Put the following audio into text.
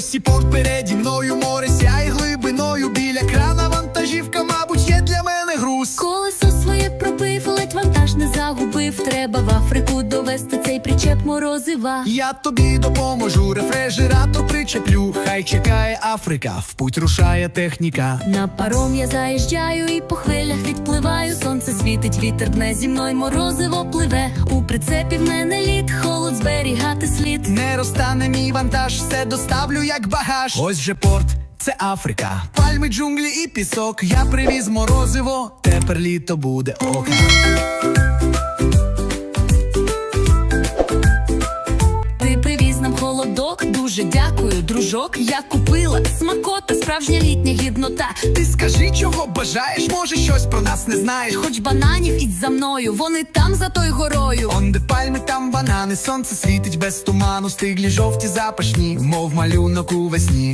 Ось і порт переді мною море сяє глибиною біля крана вантажівка, мабуть, є для мене груз. Колесо своє пробив, ледь вантаж не загубив. Треба в Африку довести цей причеп морозива. Я тобі допоможу, рефрижератор причеплю. Хай чекає Африка, в путь рушає техніка. На паром я заїжджаю і по хвилях відпливаю. Світить, вітер дне зі мною морозиво пливе. У прицепі в мене лід, холод зберігати слід. Не розтане мій вантаж, все доставлю як багаж. Ось же порт, це Африка. Пальми, джунглі і пісок. Я привіз морозиво, тепер літо буде ока. Дуже дякую, дружок. Я купила смакота, справжня літня гіднота. Ти скажи, чого бажаєш, може щось про нас не знаєш. Хоч бананів ідь за мною, вони там за той горою. Он де пальми, там банани, сонце світить без туману, стиглі жовті запашні, мов малюнок у весні.